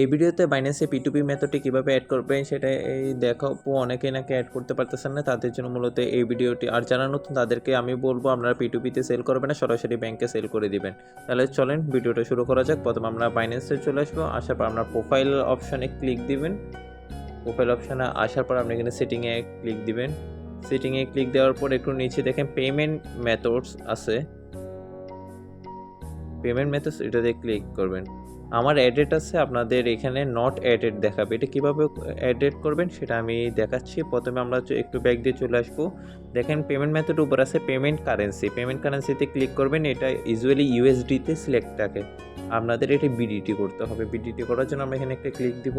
এই ভিডিওতে বাইন্যান্সে পিটুপি মেথডটি কীভাবে অ্যাড করবেন সেটা এই দেখাবো অনেকে নাকি অ্যাড করতে পারতেছেন না, তাদের জন্য মূলত এই ভিডিওটি। আর যারা নতুন, তাদেরকে আমি বলব, আপনারা পিটুপিতে সেল করবেন না, সরাসরি ব্যাংকে সেল করে দিবেন। তাহলে চলেন ভিডিওটা শুরু করা যাক। প্রথমে আমরা বাইন্যান্সে চলে আসব, আসার পর আপনার প্রোফাইল অপশানে ক্লিক দিবেন। প্রোফাইল অপশানে আসার পর আপনি এখানে সেটিংয়ে ক্লিক দিবেন। সেটিংয়ে ক্লিক দেওয়ার পর একটু নিচে দেখেন পেমেন্ট মেথডস আছে। পেমেন্ট মেথডস এটাতে ক্লিক করবেন। আমার অ্যাডেট আছে, আপনাদের এখানে নট অ্যাডেড দেখাবে। এটা কীভাবে অ্যাডেড করবেন সেটা আমি দেখাচ্ছি। প্রথমে আমরা একটু ব্যাগ দিয়ে চলে আসব। দেখেন পেমেন্ট মেথড উপর আছে পেমেন্ট কারেন্সি পেমেন্ট কারেন্সিতে ক্লিক করবেন, এটা ইউজুয়ালি ইউএসডিতে সিলেক্ট থাকে। আপনাদের এটি বিডিটি করতে হবে। বিডিটি করার জন্য আমরা এখানে একটা ক্লিক দিব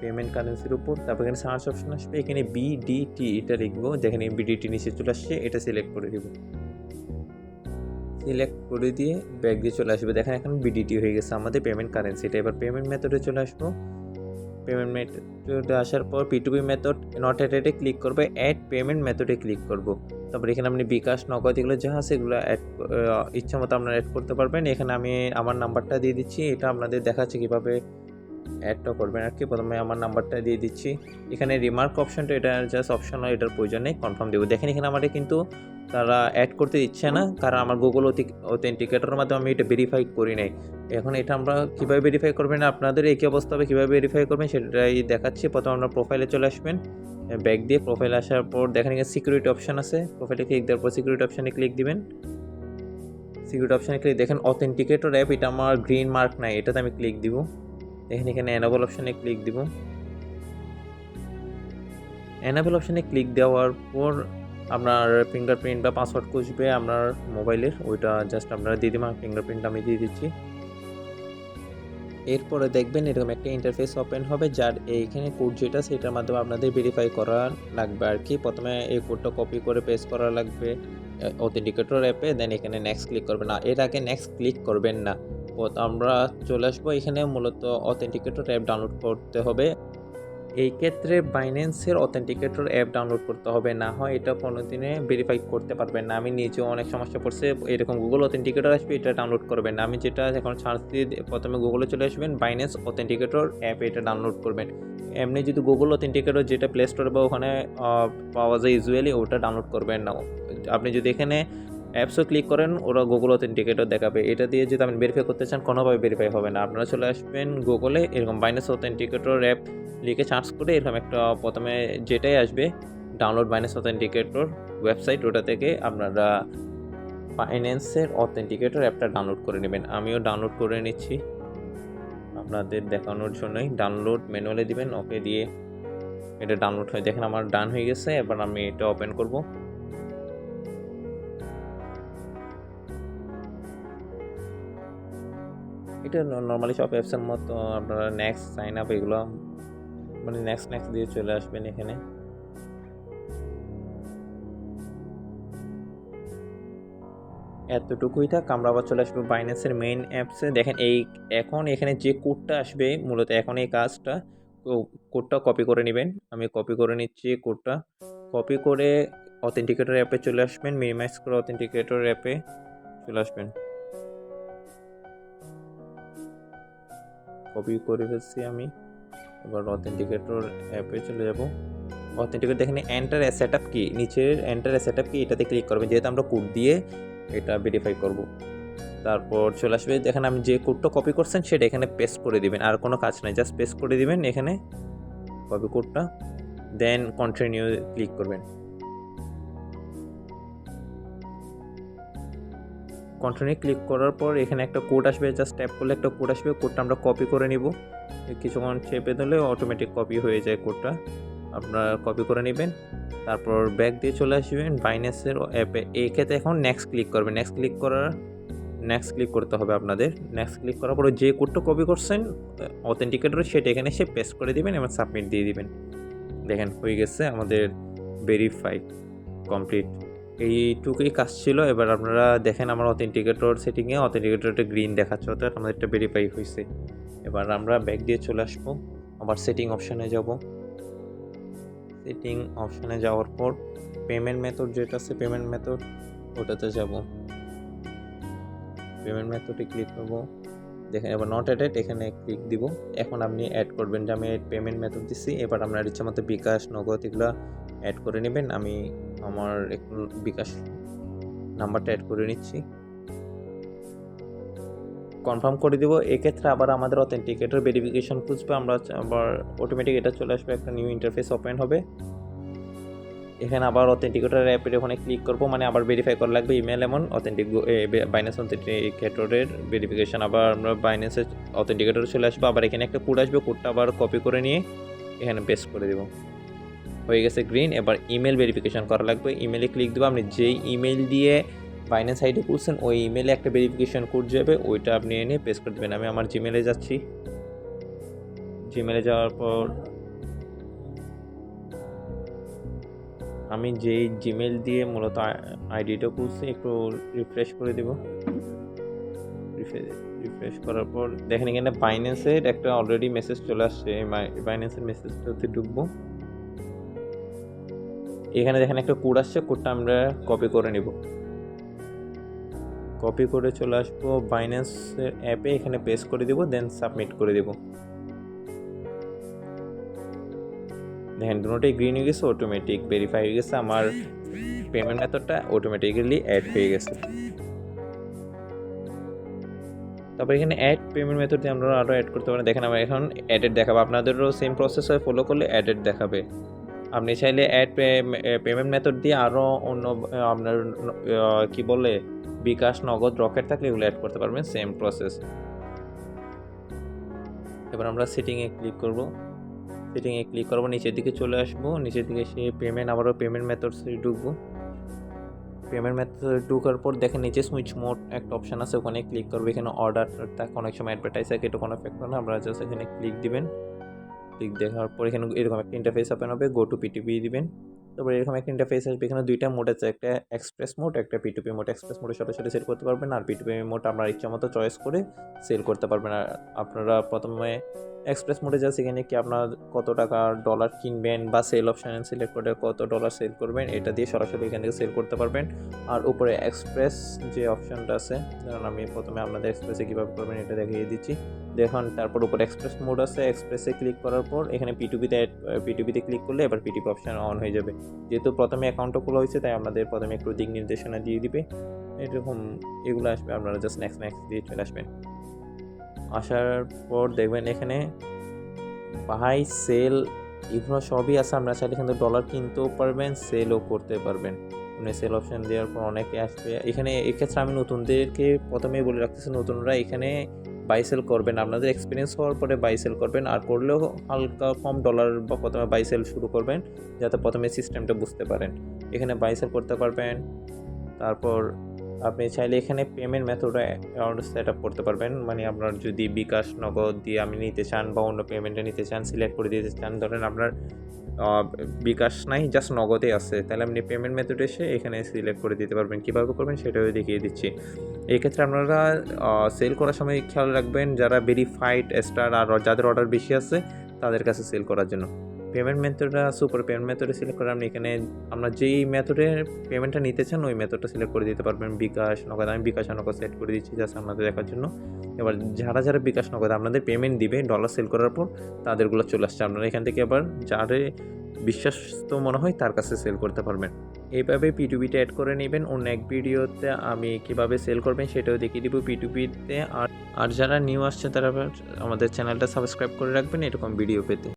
পেমেন্ট কারেন্সির উপর। তারপর এখানে সার্চ অপশন আসবে, এখানে বিডিটি এটা লিখব। এই বিডিটি নিচে চলে আসছে, এটা সিলেক্ট করে দিব। সিলেক্ট করে দিয়ে ব্যাগ দিয়ে চলে আসবে। দেখেন এখন বিডিটি হয়ে গেছে আমাদের পেমেন্ট কারেন্সিটা এবার পেমেন্ট মেথডে চলে আসব। পেমেন্ট মেথডে আসার পর পিটুপি মেথড নট অ্যাডে ক্লিক করবে অ্যাড পেমেন্ট মেথডে ক্লিক করব। তারপর এখানে আপনি বিকাশ, নগদ এগুলো যা আছে এগুলো অ্যাড ইচ্ছা মতো আপনারা অ্যাড করতে পারবেন। এখানে আমি আমার নাম্বারটা দিয়ে দিচ্ছি। এটা আপনাদের দেখাচ্ছে কীভাবে অ্যাডটা করবেন আর কি। প্রথমে আমার নাম্বারটা দিয়ে দিচ্ছি। এখানে রিমার্ক অপশনটা এটা জাস্ট অপশনাল এটার প্রয়োজন নেই কনফার্ম দেবো। দেখেন এখানে আমাদের কিন্তু তারা অ্যাড করতে দিচ্ছে না, কারণ আমার গুগল অতি অথেন্টিকেটরের মাধ্যমে আমি এটা ভেরিফাই করি নাই। এখন এটা আমরা কীভাবে ভেরিফাই করবেন? আপনাদের একই অবস্থা হবে? কীভাবে ভেরিফাই করবেন? সেটাই দেখাচ্ছি। প্রথমে আপনার প্রোফাইলে চলে আসবেন ব্যাগ দিয়ে প্রোফাইলে আসার পর দেখেন এখানে সিকিউরিটি অপশান আছে। প্রোফাইলে ক্লিক দেওয়ার পর সিকিউরিটি অপশানে ক্লিক দিবেন। সিকিউরিটি অপশানে ক্লিক দেখেন অথেন্টিকেটর অ্যাপ এটা আমার গ্রিন মার্ক নাই, এটাতে আমি ক্লিক দিব। দেখেন এখানে অ্যানাবল অপশানে ক্লিক দিব। অ্যানাবল অপশানে ক্লিক দেওয়ার পর আপনার ফিঙ্গারপ্রিন্ট বা পাসওয়ার্ড খুঁজবে আপনার মোবাইলের ওইটা জাস্ট আপনারা দিয়ে দিবেন ফিঙ্গারপ্রিন্ট আমি দিয়ে দিচ্ছি। এরপরে দেখবেন এরকম একটা ইন্টারফেস ওপেন হবে, যার এইখানে কোড যেটা সেটার মাধ্যমে আপনাদের ভেরিফাই করা লাগবে আর কি। প্রথমে এই কোডটা কপি করে পেস্ট করা লাগবে অথেন্টিকেটর অ্যাপে দেন এখানে নেক্সট ক্লিক করবেন। না, এর আগে নেক্সট ক্লিক করবেন না। তো আমরা চলে আসব। এখানে মূলত অথেন্টিকেটর অ্যাপ ডাউনলোড করতে হবে। এই ক্ষেত্রে বাইন্যান্সের অথেন্টিকেটর অ্যাপ ডাউনলোড করতে হবে। না হয় এটা কোনো দিনে ভেরিফাই করতে পারবেন না। আমি নিজেও অনেক সমস্যা পড়ছে। এরকম গুগল অথেন্টিকেটর আসবে, এটা ডাউনলোড করবেন না। আমি যেটা এখন সার্চ দিয়ে প্রথমে গুগলে চলে আসবেন বাইন্যান্স অথেন্টিকেটর অ্যাপ এটা ডাউনলোড করবেন। এমনি যদি গুগল অথেন্টিকেটর যেটা প্লে স্টোর বা ওখানে পাওয়া যায় ইউজুয়ালি ওটা ডাউনলোড করবেন না। আপনি যদি এখানে অ্যাপসও ক্লিক করেন, ওরা গুগল অথেন্টিকেটর দেখাবে। এটা দিয়ে যদি আপনি ভেরিফাই করতে চান, কোনোভাবে ভেরিফাই হবে না। আপনারা চলে আসবেন গুগলে এরকম বাইন্যান্স অথেন্টিকেটর অ্যাপ লিখে সার্চ করে এরকম একটা, প্রথমে যেটাই আসবে ডাউনলোড বাইন্যান্স অথেন্টিকেটর ওয়েবসাইট ওটা থেকে আপনারা ফাইন্যান্সের অথেন্টিকেটর অ্যাপটা ডাউনলোড করে নেবেন। আমিও ডাউনলোড করে নিচ্ছি। আপনাদের দেখানোর জন্যই ডাউনলোড ম্যানুয়ালে দিবেন ওকে দিয়ে এটা ডাউনলোড হয়ে, দেখেন আমার ডান হয়ে গেছে, এবার আমি এটা ওপেন করব। এটা নর্মালি সব অ্যাপসের মতো আপনারা নেক্সট সাইন আপ এগুলো মানে নেক্সট নেক্সট দিয়ে চলে আসবেন এখানে। এতটুকুই থাক, আমরা আবার চলে আসব বাইন্যান্সের মেইন অ্যাপসে দেখেন এই, এখন এখানে যে কোডটা আসবে, মূলত এখন এই কাজটা কোডটা কপি করে নেবেন। আমি কপি করে নিচ্ছি কোডটা কপি করে অথেন্টিকেটর অ্যাপে চলে আসবেন মিনিমাইজ করে অথেন্টিকেটর অ্যাপে চলে আসবেন। কপি করে ফেলছি আমি। এবার অথেন্টিকেটর অ্যাপে চলে যাব। অথেন্টিকেট দেখেন এন্টার সেট আপ কি? নিচের এন্টার সেট আপ কি? এটাতে ক্লিক করবেন যেহেতু আমরা কোড দিয়ে এটা ভেরিফাই করব। তারপর চলে আসবে, দেখেন আমি যে কোডটা কপি করছেন, সেটা এখানে পেস্ট করে দিবেন। আর কোনো কাজ নাই জাস্ট পেস্ট করে দিবেন এখানে কপি কোডটা দেন কন্টিনিউ ক্লিক করবেন। কন্টিনিউ ক্লিক করার পর এখানে একটা কোড আসবে জাস্ট ট্যাপ করলে একটা কোড আসবে কোডটা আমরা কপি করে নিব। কিছুক্ষণ চেপে দিলে অটোমেটিক কপি হয়ে যায় কোডটা আপনারা কপি করে নেবেন, তারপর ব্যাক দিয়ে চলে আসবেন বাইন্যান্সের অ্যাপে এই ক্ষেত্রে এখন নেক্সট ক্লিক করবেন নেক্সট ক্লিক করার নেক্সট ক্লিক করতে হবে আপনাদের। নেক্সট ক্লিক করার পরে যে কোডটা কপি করছেন অথেন্টিকেটর সেটা এখানে এসে পেস্ট করে দিবেন এবং সাবমিট দিয়ে দিবেন। দেখেন হয়ে গেছে আমাদের ভেরিফাইড কমপ্লিট এইটুকুই কাজ ছিল। এবার আপনারা দেখেন আমার অথেন্টিকেটর সেটিংয়ে অথেন্টিকেটরটা গ্রিন দেখাচ্ছে, অর্থাৎ আমাদেরটা ভেরিফাই হয়েছে এবার আমরা ব্যাক দিয়ে চলে আসব। আবার সেটিং অপশানে যাব। সেটিং অপশানে যাওয়ার পর পেমেন্ট মেথড যেটা আছে পেমেন্ট মেথড ওটাতে যাব। পেমেন্ট মেথডে ক্লিক করব। দেখেন, এবার নট অ্যাডেড এখানে ক্লিক দিব। এখন আপনি অ্যাড করবেন যে আমি পেমেন্ট মেথড দিচ্ছি এবার আপনার ইচ্ছা মতো বিকাশ, নগদ এগুলো অ্যাড করে নেবেন। আমি আমার একটু বিকাশ নাম্বারটা অ্যাড করে নিচ্ছি। কনফার্ম করে দিব, এক্ষেত্রে আবার আমাদের অথেন্টিকেটর ভেরিফিকেশন খুঁজবে, আমরা আবার অটোমেটিক এটা চলে আসবে, একটা নিউ ইন্টারফেস ওপেন হবে। এখানে আবার অথেন্টিকেটর অ্যাপের ওখানে ক্লিক করব মানে আবার ভেরিফাই করা লাগবে ইমেল এমন অথেন্টিক বাইন্যান্স অথেন্টিকেটরের ভেরিফিকেশন আবার আমরা বাইন্যান্সের অথেন্টিকেটর চলে আসব, আবার এখানে একটা কোড আসবে কোডটা আবার কপি করে নিয়ে এখানে পেস্ট করে দেবো। হয়ে গেছে গ্রিন এবার ইমেল ভেরিফিকেশন করা লাগবে। ইমেলে ক্লিক দেবো, আপনি যেই ইমেল দিয়ে বাইন্যান্স আইডি খুলছেন, ওই ইমেলে একটা ভেরিফিকেশন কোড যাবে, ওইটা আপনি এনে পেস্ট করে দেবেন। আমি আমার জিমেলে যাচ্ছি। জিমেলে যাওয়ার পর আমি যেই জিমেল দিয়ে মূলত আইডিটা খুলছি, একটু রিফ্রেশ করে দেব। রিফ্রেশ করার পর দেখেন এখানে বাইন্যান্সের একটা অলরেডি মেসেজ চলে আসছে বাইন্যান্সের মেসেজটাতে ঢুকবো। এখানে দেখেন একটা কোড আসছে কোডটা আমরা কপি করে নিব। কপি করে চলে আসব বাইন্যান্সের অ্যাপে এখানে পেস্ট করে দেবো দেন সাবমিট করে দেবো। দেখেন, দুটোই গ্রিন হয়ে গেছে অটোমেটিক ভেরিফাই হয়ে গেছে, আমার পেমেন্ট মেথডটা অটোমেটিক্যালি অ্যাড হয়ে গেছে। তারপর এখানে অ্যাড পেমেন্ট মেথড আমরা আরও অ্যাড করতে পারেন দেখেন, আমার এখন অ্যাডেড দেখাবে। আপনাদেরও সেম প্রসেস হয় ফলো করলে অ্যাডেড দেখাবে। আপনি চাইলে অ্যাড পেমেন্ট মেথড দিয়ে আরও অন্য আপনার কি বলে, বিকাশ নগদ রকেট থাকলে এগুলো অ্যাড করতে পারবেন সেম প্রসেস এবার আমরা সেটিংয়ে ক্লিক করব। সেটিংয়ে ক্লিক করব নিচের দিকে চলে আসব। নিচের দিকে সে পেমেন্ট আবারও পেমেন্ট মেথডসে ঢুকবো। পেমেন্ট মেথড ঢুকার পর দেখেন নিচে সুইচ মোড একটা অপশান আছে, ওখানে ক্লিক করব। এখানে অর্ডার থাকে অনেক সময় অ্যাডভার্টাইজ থাকে এটা কোনো এফেক্ট না। আপনারা জাস্ট এখানে ক্লিক দিবেন। ক্লিক দেখার পর এখানে এরকম একটা ইন্টারফেস ওপেন হবে গো টু পিটিপি দিবেন। তারপরে এরকম একটা ইন্টারফেস আসবে, এখানে দুইটা মোড আছে, একটা এক্সপ্রেস মোড একটা পিটুপি মোড এক্সপ্রেস মোডে সরাসরি সেল করতে পারবেন আর পিটুপি মোড আপনার ইচ্ছা মতো চয়েস করে সেল করতে পারবেন। আর আপনারা প্রথমে এক্সপ্রেস মোডে যা সেখানে কি আপনার কত টাকা ডলার কিনবেন বা সেল অপশানে সিলেক্ট করে কত ডলার সেল করবেন, এটা দিয়ে সরাসরি এখান থেকে সেল করতে পারবেন। আর উপরে এক্সপ্রেস যে অপশানটা আছে, ধরুন আমি প্রথমে আপনাদের এক্সপ্রেসে কীভাবে করবেন, এটা দেখিয়ে দিচ্ছি। দেখুন, তারপর উপর এক্সপ্রেস মোড আছে এক্সপ্রেসে ক্লিক করার পর এখানে পিটুপিতে পিটুপিতে ক্লিক করলে এবার পিটিপি অপশান অন হয়ে যাবে। যেহেতু প্রথমে অ্যাকাউন্টটা খোলা হয়েছে, তাই আমাদের প্রথমে একটু দিক নির্দেশনা দিয়ে দিবে। এরকম এগুলো আসবে, আপনারা জাস্ট নেক্সট নেক্সট দিয়ে চলে আসবেন। আসার পর দেখবেন এখানে বাই সেল এগুলো সবই আছে, আপনারা চাইলে কিন্তু ডলার কিনতেও পারবেন সেলও করতে পারবেন। আপনি সেল অপশান দেওয়ার পর অনেকে আসবে। এখানে এক্ষেত্রে আমি নতুনদেরকে প্রথমেই বলে রাখতেছি, নতুনরা এখানে বাই সেল করবেন, আপনাদের এক্সপিরিয়েন্স হওয়ার পরে বাই সেল করবেন, আর করলেও হালকা কম ডলার বা প্রথমে বাই সেল শুরু করবেন, যাতে প্রথমে সিস্টেমটা বুঝতে পারেন। এখানে বাই সেল করতে পারবেন, তারপর আপনি চাইলে এখানে পেমেন্ট মেথড সেট আপ করতে পারবেন। মানে আপনার যদি বিকাশ, নগদ দিয়ে আমি নিতে চান বা অন্য পেমেন্টে নিতে চান সিলেক্ট করে দিতে চান, ধরেন আপনার বিকাশ নাই জাস্ট নগদে আছে। তাহলে আপনি পেমেন্ট মেথড এসে এখানে সিলেক্ট করে দিতে পারবেন। কীভাবে করবেন সেটাও দেখিয়ে দিচ্ছি। এক্ষেত্রে আপনারা সেল করার সময় খেয়াল রাখবেন, যারা ভেরিফাইড স্টার আর যাদের অর্ডার বেশি আছে, তাদের কাছে সেল করার জন্য। পেমেন্ট মেথডটা সুপার পেমেন্ট মেথডে সিলেক্ট করে আপনি এখানে আমরা যেই মেথডে পেমেন্টটা নিতে চান ওই মেথডটা সিলেক্ট করে দিতে পারবেন। বিকাশ নগদ আমি বিকাশ নগদ সেট করে দিচ্ছি জাস্ট আপনাদের দেখার জন্য। এবার যারা যারা বিকাশ নগদ আপনাদের পেমেন্ট দিবে ডলার সেল করার পর তাদেরগুলো চলে আসছে। আপনারা এখান থেকে আবার যারে বিশ্বাস্ত মনে হয় তার কাছে সেল করতে পারবেন। এইভাবে পিটুবিতে অ্যাড করে নেবেন। অন্য এক ভিডিওতে আমি কীভাবে সেল করবেন সেটাও দেখিয়ে দিব। পিটুবিতে আর আর যারা নিউ আসছে তারা আমাদের চ্যানেলটা সাবস্ক্রাইব করে রাখবেন। এরকম ভিডিও পেতে।